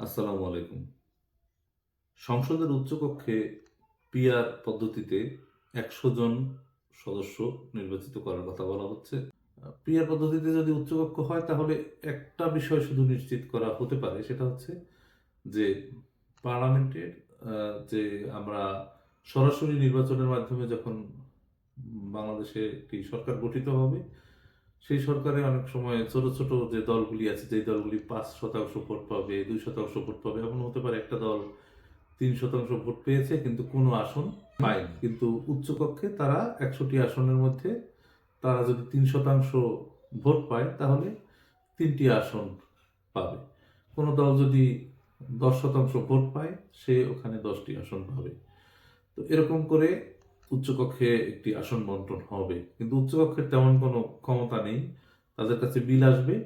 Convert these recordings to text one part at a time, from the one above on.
আসসালামু আলাইকুম। সংসদের উচ্চকক্ষে পিআর পদ্ধতিতে একশো জন সদস্য নির্বাচিত করার কথা বলা হচ্ছে। পিআর পদ্ধতিতে যদি উচ্চকক্ষ হয়, তাহলে একটা বিষয় শুধু নিশ্চিত করা হতে পারে, সেটা হচ্ছে যে পার্লামেন্টের যে আমরা সরাসরি নির্বাচনের মাধ্যমে যখন বাংলাদেশে একটি সরকার গঠিত হবে সেই সরকারে অনেক সময় ছোট ছোট যে দলগুলি আছে যে দলগুলি পাঁচ শতাংশ ভোট পাবে, দুই শতাংশ ভোট পাবে, এমন হতে পারে একটা দল তিন শতাংশ ভোট পেয়েছে কিন্তু কোনো আসন পায়নি। কিন্তু উচ্চকক্ষে তারা একশোটি আসনের মধ্যে তারা যদি তিন শতাংশ ভোট পায়, তাহলে তিনটি আসন পাবে। কোনো দল যদি দশ শতাংশ ভোট পায়, সে ওখানে দশটি আসন পাবে। তো এরকম করে উচ্চকক্ষে একটি আসন বন্টন হবে। কিন্তু উচ্চকক্ষের তেমন কোনো ক্ষমতা নেই। তাদের কাছে বিল আসবে।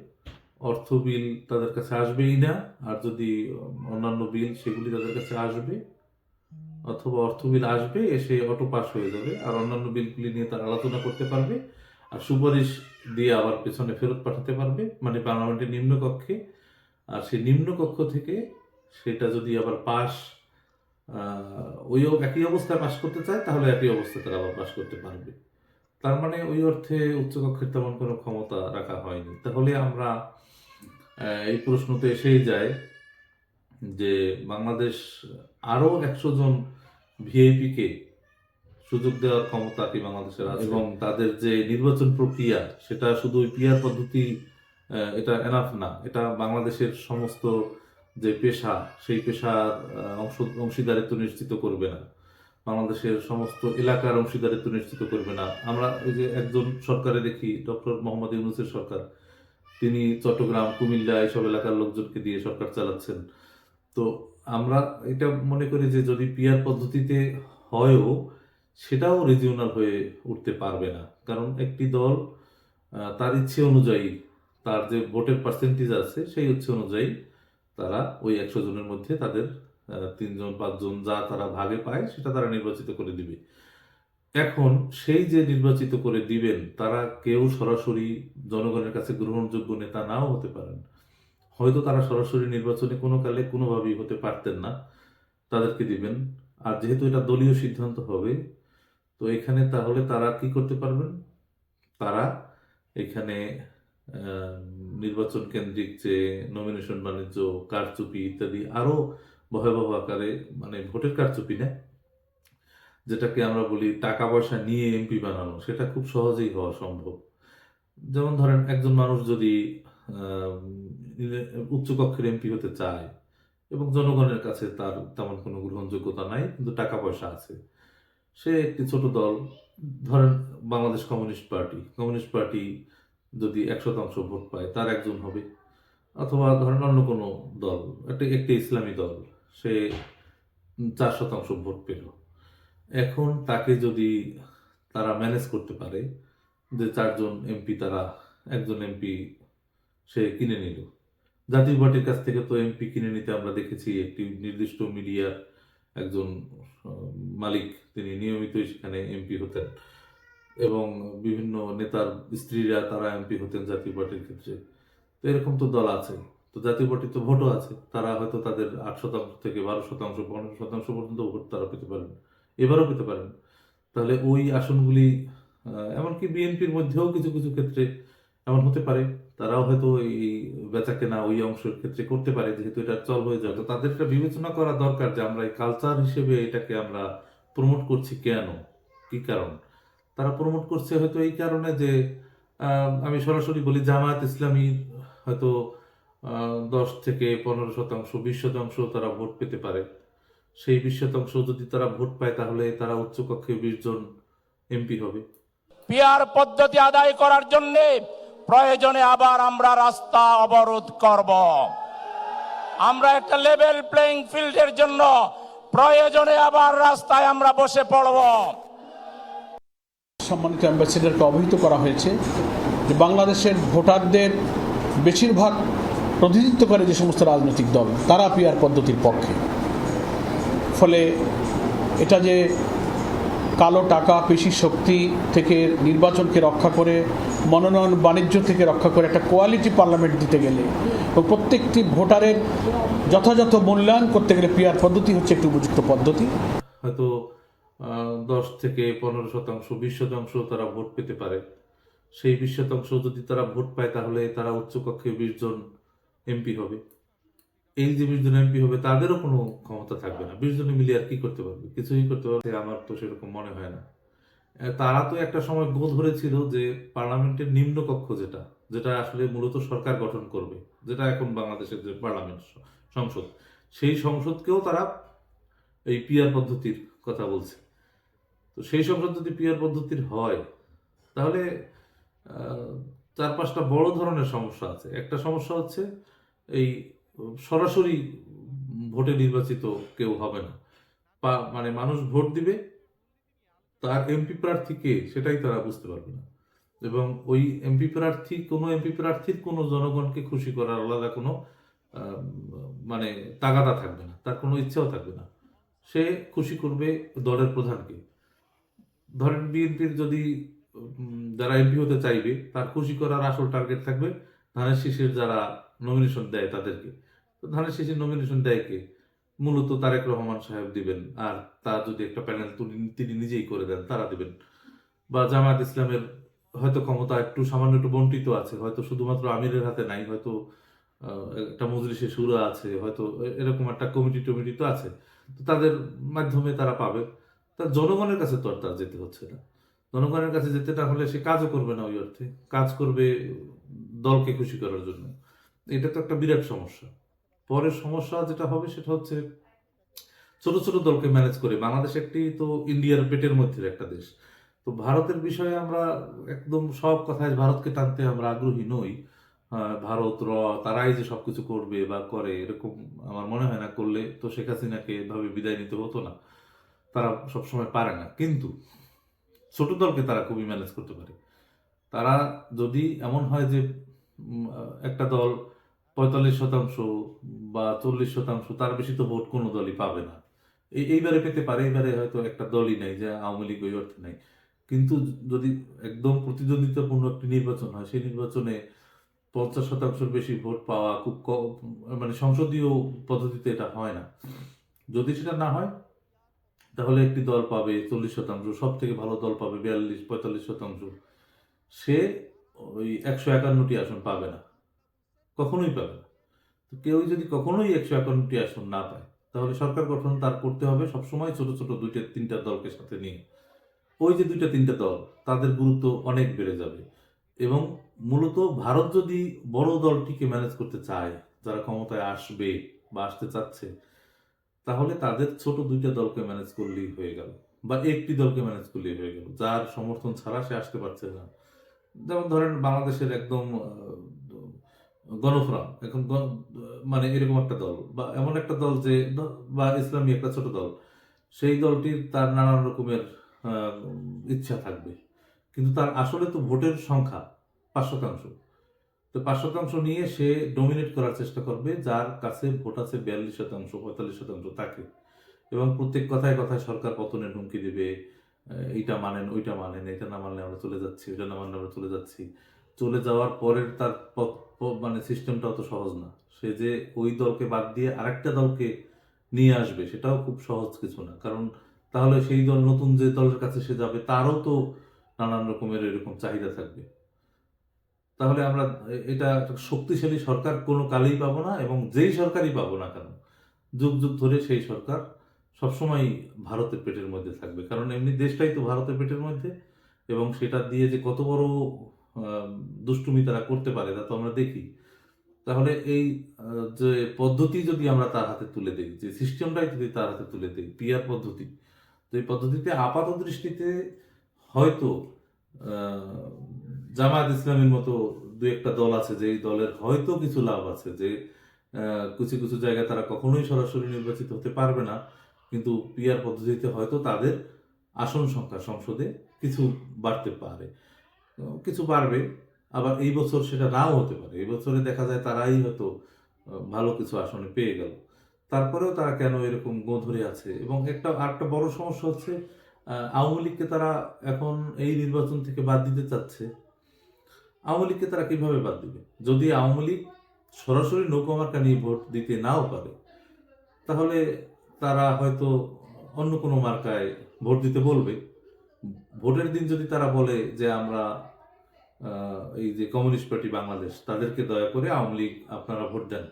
অর্থ বিল তাদের কাছে আসবেই না। আর যদি অন্যান্য বিল সেগুলি তাদের কাছে আসবে, অথবা অর্থ বিল আসবে, এসে অটো পাস হয়ে যাবে। আর অন্যান্য বিলগুলি নিয়ে তারা আলোচনা করতে পারবে। আর সুপারিশ দিয়ে আবার পেছনে ফেরত পাঠাতে পারবে। মানে পার্লামেন্টের নিম্নকক্ষে। আর সেই নিম্নকক্ষ থেকে সেটা যদি আবার পাস ওই একই অবস্থায় পাশ করতে চায়, তাহলে একই অবস্থায় তারা আবার পাশ করতে পারবে। তার মানে ওই অর্থে উচ্চকক্ষের তেমন কোনো ক্ষমতা রাখা হয়নি। তাহলে আমরা এই প্রশ্নতে এসেই যায় যে বাংলাদেশ আরও একশো জন ভিআইপি কে সুযোগ দেওয়ার ক্ষমতা কি বাংলাদেশের আছে? এবং তাদের যে নির্বাচন প্রক্রিয়া, সেটা শুধু পিআর পদ্ধতি এটা এনাফ না। এটা বাংলাদেশের সমস্ত যে পেশা, সেই পেশার অংশ, অংশীদারিত্ব নিশ্চিত করবে না। বাংলাদেশের সমস্ত এলাকার অংশীদারিত্ব নিশ্চিত করবে না। আমরা ওই যে একজন সরকারে দেখি, ডক্টর মোহাম্মদ ইউনুসের সরকার। তিনি চট্টগ্রাম, কুমিল্লা এইসব এলাকার লোকজনকে দিয়ে সরকার চালাচ্ছেন। তো আমরা এটা মনে করি যে যদি পিআর পদ্ধতিতে হয়ও, সেটাও রিজিওনাল হয়ে উঠতে পারবে না। কারণ একটি দল তার ইচ্ছে অনুযায়ী, তার যে ভোটের পার্সেন্টেজ আছে, সেই ইচ্ছে অনুযায়ী তারা ওই একশো জনের মধ্যে তাদের তিনজন, পাঁচজন যা তারা ভাগে পায় সেটা তারা নির্বাচিত করে দিবে। এখন সেই যে নির্বাচিত করে দিবেন, তারা কেউ সরাসরি জনগণের কাছে গ্রহণযোগ্য নেতা নাও হতে পারেন। হয়তো তারা সরাসরি নির্বাচনে কোনো কালে কোনোভাবেই হতে পারতেন না, তাদেরকে দিবেন। আর যেহেতু এটা দলীয় সিদ্ধান্ত হবে, তো এখানে তাহলে তারা কি করতে পারবেন? তারা এখানে নির্বাচন কেন্দ্রিক যে নমিনেশন বাণিজ্য, কারচুপি ইত্যাদি আরও ভয়াবহ আকারে মানে ভোটের কারচুপি না? যেটাকে আমরা বলি টাকা পয়সা নিয়ে এমপি বানানো, সেটা খুব সহজেই হওয়া সম্ভব। যেমন ধরেন একজন মানুষ যদি উচ্চকক্ষের এমপি হতে চায় এবং জনগণের কাছে তার তেমন কোনো গ্রহণযোগ্যতা নাই, কিন্তু টাকা পয়সা আছে, সে একটি ছোট দল, ধরেন Bangladesh communist party communist party যদি এক শতাংশ ভোট পায়, তার একজন হবে। অথবা ধরেন অন্য কোনো দল, একটা, একটি ইসলামী দল, সে চার শতাংশ ভোট পেল। এখন তাকে যদি তারা ম্যানেজ করতে পারে, যে চারজন এমপি তারা, একজন এমপি সে কিনে নিল। জাতীয় পার্টির কাছ থেকে তো এমপি কিনে নিতে আমরা দেখেছি, একটি নির্দিষ্ট মিডিয়ার একজন মালিক, তিনি নিয়মিতই সেখানে এমপি হতেন। এবং বিভিন্ন নেতার স্ত্রীরা তারা এমপি হতেন জাতীয় পার্টির ক্ষেত্রে। তো এরকম তো দল আছে। তো জাতীয় পার্টির তো ভোটও আছে। তারা হয়তো তাদের আট শতাংশ থেকে বারো শতাংশ, পনেরো শতাংশ পর্যন্ত ভোট তারা পেতে পারেন। এবারও পেতে পারেন। তাহলে ওই আসনগুলি এমনকি বিএনপির মধ্যেও কিছু কিছু ক্ষেত্রে এমন হতে পারে। তারাও হয়তো এই বেচা কেনা ওই অংশের ক্ষেত্রে করতে পারে, যেহেতু এটা চল হয়ে যাবে। তো তাদেরটা বিবেচনা করা দরকার যে আমরা এই কালচার হিসেবে এটাকে আমরা প্রমোট করছি কেন? কি কারণ? তারা প্রমোট করছে হয়তো এই কারণে যে আমি সরাসরি বলি জামায়াত ইসলামী হয়তো দশ থেকে পনেরো শতাংশ, বিশ শতাংশ তারা ভোট পেতে পারে। সেই বিশ শতাংশ যদি তারা ভোট পায় তাহলে তারা উচ্চকক্ষে বিশ জন এমপি হবে। পিয়ার পদ্ধতি আদায় করার জন্য প্রয়োজনে আবার আমরা রাস্তা অবরোধ করব। আমরা একটা লেভেল প্লেইং ফিল্ডের জন্য প্রয়োজনে আবার রাস্তায় আমরা বসে পড়ব। সম্মানিত অ্যাম্বাসেডারকে অবহিত করা হয়েছে যে বাংলাদেশের ভোটারদের বেশিরভাগ প্রতিনিধিত্ব করে যে সমস্ত রাজনৈতিক দল, তারা পিআর পদ্ধতির পক্ষে। ফলে এটা যে কালো টাকা, পেশি শক্তি থেকে নির্বাচনকে রক্ষা করে, মনোনয়ন বাণিজ্য থেকে রক্ষা করে একটা কোয়ালিটি পার্লামেন্ট দিতে গেলে এবং প্রত্যেকটি ভোটারের যথাযথ মূল্যায়ন করতে গেলে পিআর পদ্ধতি হচ্ছে একটি উপযুক্ত পদ্ধতি। হয়তো দশ থেকে পনেরো শতাংশ, বিশ শতাংশ তারা ভোট পেতে পারে। সেই বিশ শতাংশ যদি তারা ভোট পায়, তাহলে তারা উচ্চকক্ষে বিশ জন এমপি হবে। এই যে বিশ জন এমপি হবে, তাদেরও কোনো ক্ষমতা থাকবে না। বিশ জনে মিলে আর কি করতে পারবে? কিছুই করতে পারবে আমার তো সেরকম মনে হয় না। তারা তো একটা সময় গোল ধরেছিল যে পার্লামেন্টের নিম্ন কক্ষ যেটা যেটা আসলে মূলত সরকার গঠন করবে, যেটা এখন বাংলাদেশের যে পার্লামেন্ট, সংসদ, সেই সংসদকেও তারা এই পিয়ার পদ্ধতির কথা বলছে। তো সেই সংসদ যদি পিয়ার পদ্ধতির হয়, তাহলে চার পাঁচটা বড় ধরনের সমস্যা আছে। একটা সমস্যা হচ্ছে এই সরাসরি ভোটে নির্বাচিত কেউ হবে না। মানে মানুষ ভোট দিবে, তার এমপি প্রার্থীকে সেটাই তারা বুঝতে পারবে না। এবং ওই এমপি প্রার্থী, কোনো এমপি প্রার্থীর কোনো জনগণকে খুশি করার আলাদা কোনো মানে তাগাদা থাকবে না, তার কোনো ইচ্ছাও থাকবে না। সে খুশি করবে দলের প্রধানকে। ধরেন বিএনপির যদি যারা এমপি হতে চাইবে, তার খুশি করার আসল টার্গেট থাকবে ধানের শীষের যারা নমিনেশন দেয় তাদেরকে। তো ধানের শীষের নমিনেশন দেয় কে? মূলত তারেক রহমান সাহেব দিবেন, আর তার যদি একটা প্যানেল তিনি নিজেই করে দেন, তারা দিবেন। বা জামায়াত ইসলামের হয়তো ক্ষমতা একটু সামান্য একটু বন্টিত আছে, হয়তো শুধুমাত্র আমিরের হাতে নাই, হয়তো একটা মজলিসে সুরা আছে, হয়তো এরকম একটা কমিটি টমিটি তো আছে। তো তাদের মাধ্যমে তারা পাবে। তা জনগণের কাছে তো আর তার যেতে হচ্ছে না। জনগণের কাছে যেতে না হলে সে কাজও করবে না ওই অর্থে। কাজ করবে দলকে খুশি করার জন্য। এটা তো একটা বিরাট সমস্যা। পরের সমস্যা যেটা হবে সেটা হচ্ছে ছোট ছোট দলকে ম্যানেজ করে। বাংলাদেশ একটি তো ইন্ডিয়ার পেটের মধ্যে একটা দেশ। তো ভারতের বিষয়ে আমরা একদম সব কথায় ভারতকে টানতে আমরা আগ্রহী নই। ভারত, র, তারাই যে সবকিছু করবে বা করে, এরকম আমার মনে হয় না। করলে তো শেখ হাসিনাকে এভাবে বিদায় নিতে হতো না। তারা সবসময় পারে না। কিন্তু ছোট দলকে তারা খুবই ম্যানেজ করতে পারে। তারা যদি এমন হয় যে একটা দল পঁয়তাল্লিশ শতাংশ বা চল্লিশ শতাংশ, তার বেশি তো ভোট কোনো দলই পাবে না। এই এইবারে পেতে পারে, এইবারে হয়তো একটা দলই নাই যে আওয়ামী লীগ ওই অর্থে নাই। কিন্তু যদি একদম প্রতিদ্বন্দ্বিতাপূর্ণ একটি নির্বাচন হয়, সেই নির্বাচনে পঞ্চাশ শতাংশের বেশি ভোট পাওয়া খুব কম মানে সংসদীয় পদ্ধতিতে এটা হয় না। যদি সেটা না হয় তাহলে একটি দল পাবে চল্লিশ শতাংশ সব থেকে ভালো দল পাবে বিয়াল্লিশ, পঁয়তাল্লিশ শতাংশ। সে ওই একশো একান্নটি আসন পাবে না। কখনোই পাবে না। তো কেউই যদি কখনোই একশো একান্নটি আসন না পায়, তাহলে সরকার গঠন তার করতে হবে সবসময় ছোট ছোট দুইটা, তিনটা দলকে সাথে নিয়ে। ওই যে দুইটা, তিনটা দল, তাদের গুরুত্ব অনেক বেড়ে যাবে। এবং মূলত ভারত যদি বড় দলটিকে ম্যানেজ করতে চায়, যারা ক্ষমতায় আসবে বা আসতে চাচ্ছে তাহলে তাদের ছোট দুইটা দলকে ম্যানেজ করলেই হয়ে গেল। বা একটি দলকে ম্যানেজ করলেই হয়ে গেল। যার সমর্থন ছাড়া সে আসতে পারছে না। যেমন ধরেন বাংলাদেশের একদম গণফোরাম। এখন মানে এরকম একটা দল বা এমন একটা দল যে, বা ইসলামী একটা ছোট দল। সেই দলটির তার নানান রকমের ইচ্ছা থাকবে। কিন্তু তার আসলে তো ভোটের সংখ্যা পাঁচ শতাংশ। তো পাঁচ শতাংশ নিয়ে সে ডোমিনেট করার চেষ্টা করবে, যার কাছে ভোট আছে বিয়াল্লিশ শতাংশ, পঁয়তাল্লিশ শতাংশ তাকে এবং প্রত্যেক কথায় কথায় সরকার পতনের হুমকি দেবে এইটা মানেন, ওইটা মানেন, এটা না মানলে আমরা চলে যাচ্ছি, ওইটা না মানলে আমরা চলে যাচ্ছি। চলে যাওয়ার পরের তার মানে সিস্টেমটাও তো সহজ না। সে যে ওই দলকে বাদ দিয়ে আরেকটা দলকে নিয়ে আসবে, সেটাও খুব সহজ কিছু না। কারণ তাহলে সেই দল নতুন যে দলের কাছে সে যাবে, তারও তো নানান রকমের এরকম চাহিদা থাকবে। তাহলে আমরা এটা শক্তিশালী সরকার কোনো কালেই পাবো না এবং যেই সরকারই পাবো না কেন, যুগ যুগ ধরে সেই সরকার সবসময় ভারতের পেটের মধ্যে থাকবে। কারণ এমনি দেশটাই তো ভারতের পেটের মধ্যে এবং সেটা দিয়ে যে কত বড় দুষ্টুমি তারা করতে পারে তা তো আমরা দেখি। তাহলে এই যে পদ্ধতি যদি আমরা তার হাতে তুলে দিই, যে সিস্টেমটাই যদি তার হাতে তুলে দিই পিয়ার পদ্ধতি, তো এই পদ্ধতিতে আপাত দৃষ্টিতে হয়তো জামায়াত ইসলামের মতো দু একটা দল আছে যে দলের হয়তো কিছু লাভ আছে, যে কিছু কিছু জায়গায় তারা কখনোই সরাসরি নির্বাচিত হতে পারবে না। কিন্তু পিয়ার পদ্ধতিতে হয়তো তাদের আসন সংখ্যা সংসদে কিছু বাড়তে পারে। কিছু বাড়বে, আবার এই বছর সেটা নাও হতে পারে। এই বছরে দেখা যায় তারাই হয়তো ভালো কিছু আসনে পেয়ে গেল। তারপরেও তারা কেন এরকম গো ধরে আছে? এবং একটা, আরেকটা বড় সমস্যা হচ্ছে আওয়ামী লীগকে তারা এখন এই নির্বাচন থেকে বাদ দিতে চাচ্ছে। আওয়ামী লীগকে তারা কীভাবে বাদ দিবে? যদি আওয়ামী লীগ সরাসরি নৌকা মার্কা নিয়ে ভোট দিতে নাও পারে, তাহলে তারা হয়তো অন্য কোনো মার্কায় ভোট দিতে বলবে। ভোটের দিন যদি তারা বলে যে আমরা এই যে কমিউনিস্ট পার্টি বাংলাদেশ, তাদেরকে দয়া করে আওয়ামী লীগ আপনারা ভোট দেন।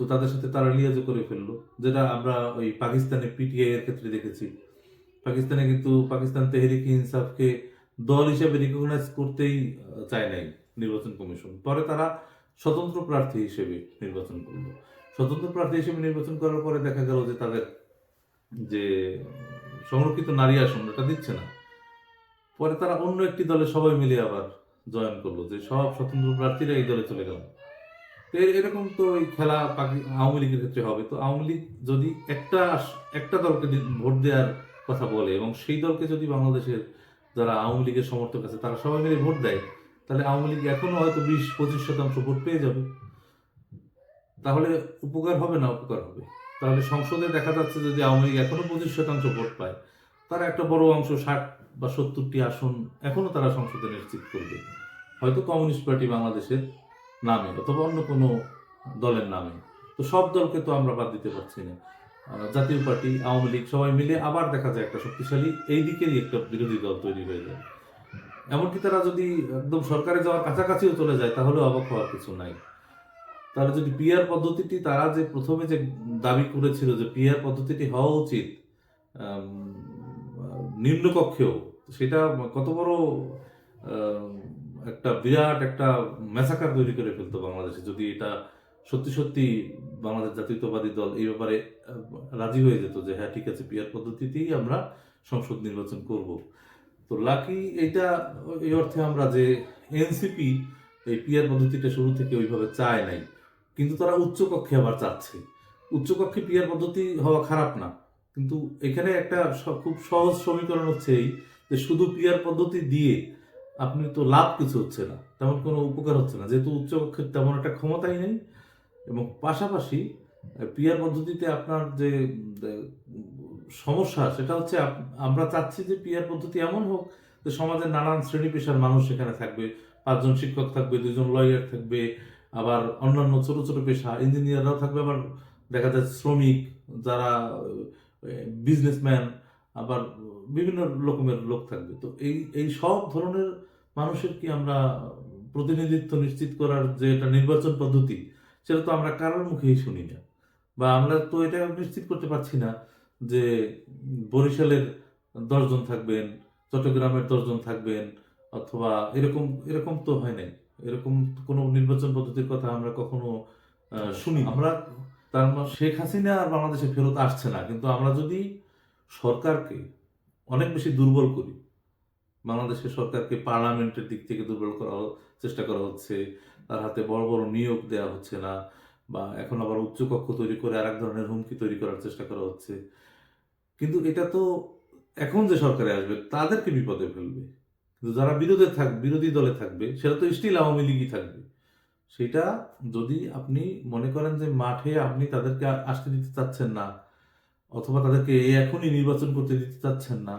তো তাদের সাথে তারা লিয়াজো করে ফেলল, যেটা আমরা ওই পাকিস্তানে পিটিআই এর ক্ষেত্রে দেখেছি। পাকিস্তানে কিন্তু পাকিস্তান তেহরিক ইনসাফকে দল হিসেবে রিকগনাইজ করতেই চায় নাই নির্বাচন কমিশন। পরে তারা স্বতন্ত্র প্রার্থী হিসেবে নির্বাচন করল। স্বতন্ত্র প্রার্থী হিসেবে নির্বাচন করার পরে দেখা গেল যে তাদের যে সংরক্ষিত নারী আসন এটা দিচ্ছে না। পরে তারা অন্য একটি দলে সবাই মিলে আবার জয়েন করল যে সব স্বতন্ত্র প্রার্থীরা এই দলে চলে গেল। তো এরকম তো এই খেলা আওয়ামী লীগের ক্ষেত্রে হবে। তো আওয়ামী লীগ যদি একটা একটা দলকে ভোট দেওয়ার কথা বলে এবং সেই দলকে যদি বাংলাদেশের যারা আওয়ামী লীগের সমর্থক আছে, তারা সবাই মিলে ভোট দেয়, তাহলে আওয়ামী লীগ এখনও হয়তো বিশ পঁচিশ শতাংশ ভোট পেয়ে যাবে। তাহলে উপকার হবে না উপকার হবে? তাহলে সংসদে দেখা যাচ্ছে যদি আওয়ামী লীগ এখনও পঁচিশ শতাংশ ভোট পায়, তারা একটা বড় অংশ ষাট বা সত্তরটি আসন এখনও তারা সংসদে নিশ্চিত করবে। হয়তো কমিউনিস্ট পার্টি বাংলাদেশের নামে অথবা অন্য কোনো দলের নামে। তো সব দলকে তো আমরা বাদ দিতে পারছি না। জাতীয় পার্টি, আওয়ামী লীগ, সবাই মিলে আবার দেখা যায় একটা শক্তিশালী এই দিকেরই একটা বিরোধী দল তৈরি হয়ে যায়। এমনকি তারা যদি একদম সরকারে যাওয়ার কাছাকাছিও চলে যায়, তাহলে অবাক হওয়ার কিছু নাই। তারা যদি পিআর পদ্ধতিটি, তারা যে প্রথমে যে দাবি করেছিল যে পিআর পদ্ধতিটি হওয়া উচিত নিম্নকক্ষেও, সেটা কত বড় একটা বিরাট একটা মেসাকার তৈরি করে ফেলতো বাংলাদেশে, যদি এটা সত্যি সত্যি বাংলাদেশ জাতীয়তাবাদী দল এই ব্যাপারে রাজি হয়ে যেত যে হ্যাঁ ঠিক আছে পিয়ার পদ্ধতিতেই আমরা সংসদ নির্বাচন করব। তো লাকি এটা এই অর্থে আমরা যে এনসিপি এই পিয়ার পদ্ধতিটা শুরু থেকে ওইভাবে চায় নাই। কিন্তু তারা উচ্চকক্ষে আবার চাচ্ছে। উচ্চকক্ষে পিয়ার পদ্ধতি হওয়া খারাপ না। কিন্তু এখানে একটা খুব সহজ সমীকরণ হচ্ছে এই যে শুধু পিয়ার পদ্ধতি দিয়ে আপনি তো লাভ কিছু হচ্ছে না। তেমন কোনো উপকার হচ্ছে না। যেহেতু উচ্চকক্ষের তেমন একটা ক্ষমতাই নেই এবং পাশাপাশি পিআর পদ্ধতিতে আপনার যে সমস্যা, সেটা হচ্ছে আমরা চাচ্ছি যে পিআর পদ্ধতি এমন হোক যে সমাজের নানান শ্রেণি পেশার মানুষ সেখানে থাকবে। পাঁচজন শিক্ষক থাকবে, দুজন লয়ার থাকবে, আবার অন্যান্য ছোট ছোট পেশা ইঞ্জিনিয়াররাও থাকবে, আবার দেখা যায় শ্রমিক যারা বিজনেসম্যান আবার বিভিন্ন রকমের লোক থাকবে। তো এই এই সব ধরনের মানুষের কি আমরা প্রতিনিধিত্ব নিশ্চিত করার যে একটা নির্বাচন পদ্ধতি সেটা তো আমরা কারোর মুখেই শুনি না। বা আমরা তো এটা নিশ্চিত করতে পারছি না যে বরিশালের দশজন থাকবেন, চট্টগ্রামের দশজন থাকবেন, অথবা এরকম এরকম তো হয় নাই। এরকম কোনো নির্বাচন পদ্ধতির কথা আমরা কখনো শুনি আমরা তার মানে শেখ হাসিনা আর বাংলাদেশে ফেরত আসছে না। কিন্তু আমরা যদি সরকারকে অনেক বেশি দুর্বল করি বাংলাদেশের সরকারকে পার্লামেন্টের দিক থেকে দুর্বল করা চেষ্টা করা হচ্ছে। তার হাতে বড় বড় নিয়োগ দেওয়া হচ্ছে না বা এখন আবার উচ্চকক্ষ তৈরি করে আর এক ধরনের হুমকি তৈরি করার চেষ্টা করা হচ্ছে। কিন্তু এটা তো এখন যে সরকারে আসবে, তাদেরকে বিপদে ফেলবে। কিন্তু যারা বিরোধে থাক, বিরোধী দলে থাকবে, সেটা তো স্টিল আওয়ামী লীগই থাকবে। সেটা যদি আপনি মনে করেন যে মাঠে আপনি তাদেরকে আসতে দিতে চাচ্ছেন না, অথবা তাদেরকে এখনই নির্বাচন করতে দিতে চাচ্ছেন না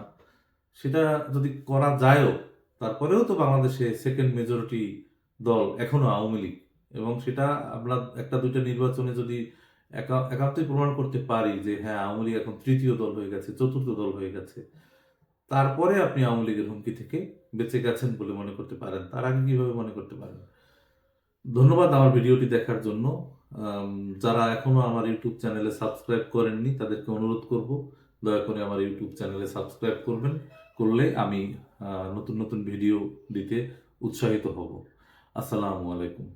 সেটা যদি করা যায়ও, তারপরেও তো বাংলাদেশে সেকেন্ড মেজরিটি দল এখনও আওয়ামী লীগ। এবং সেটা আমরা একটা দুইটা নির্বাচনে যদি একা- একান্তই প্রমাণ করতে পারি যে হ্যাঁ আওয়ামী লীগ এখন তৃতীয় দল হয়ে গেছে, চতুর্থ দল হয়ে গেছে। তারপরে আপনি আওয়ামী লীগের হুমকি থেকে বেঁচে গেছেন বলে মনে করতে পারেন। তার আগে কীভাবে মনে করতে পারেন? ধন্যবাদ আমার ভিডিওটি দেখার জন্য। যারা এখনও আমার ইউটিউব চ্যানেলে সাবস্ক্রাইব করেননি, তাদেরকে অনুরোধ করব, দয়া করে আমার ইউটিউব চ্যানেলে সাবস্ক্রাইব করবেন। করলে আমি নতুন নতুন ভিডিও দিতে উৎসাহিত হব। আসসালামু আলাইকুম।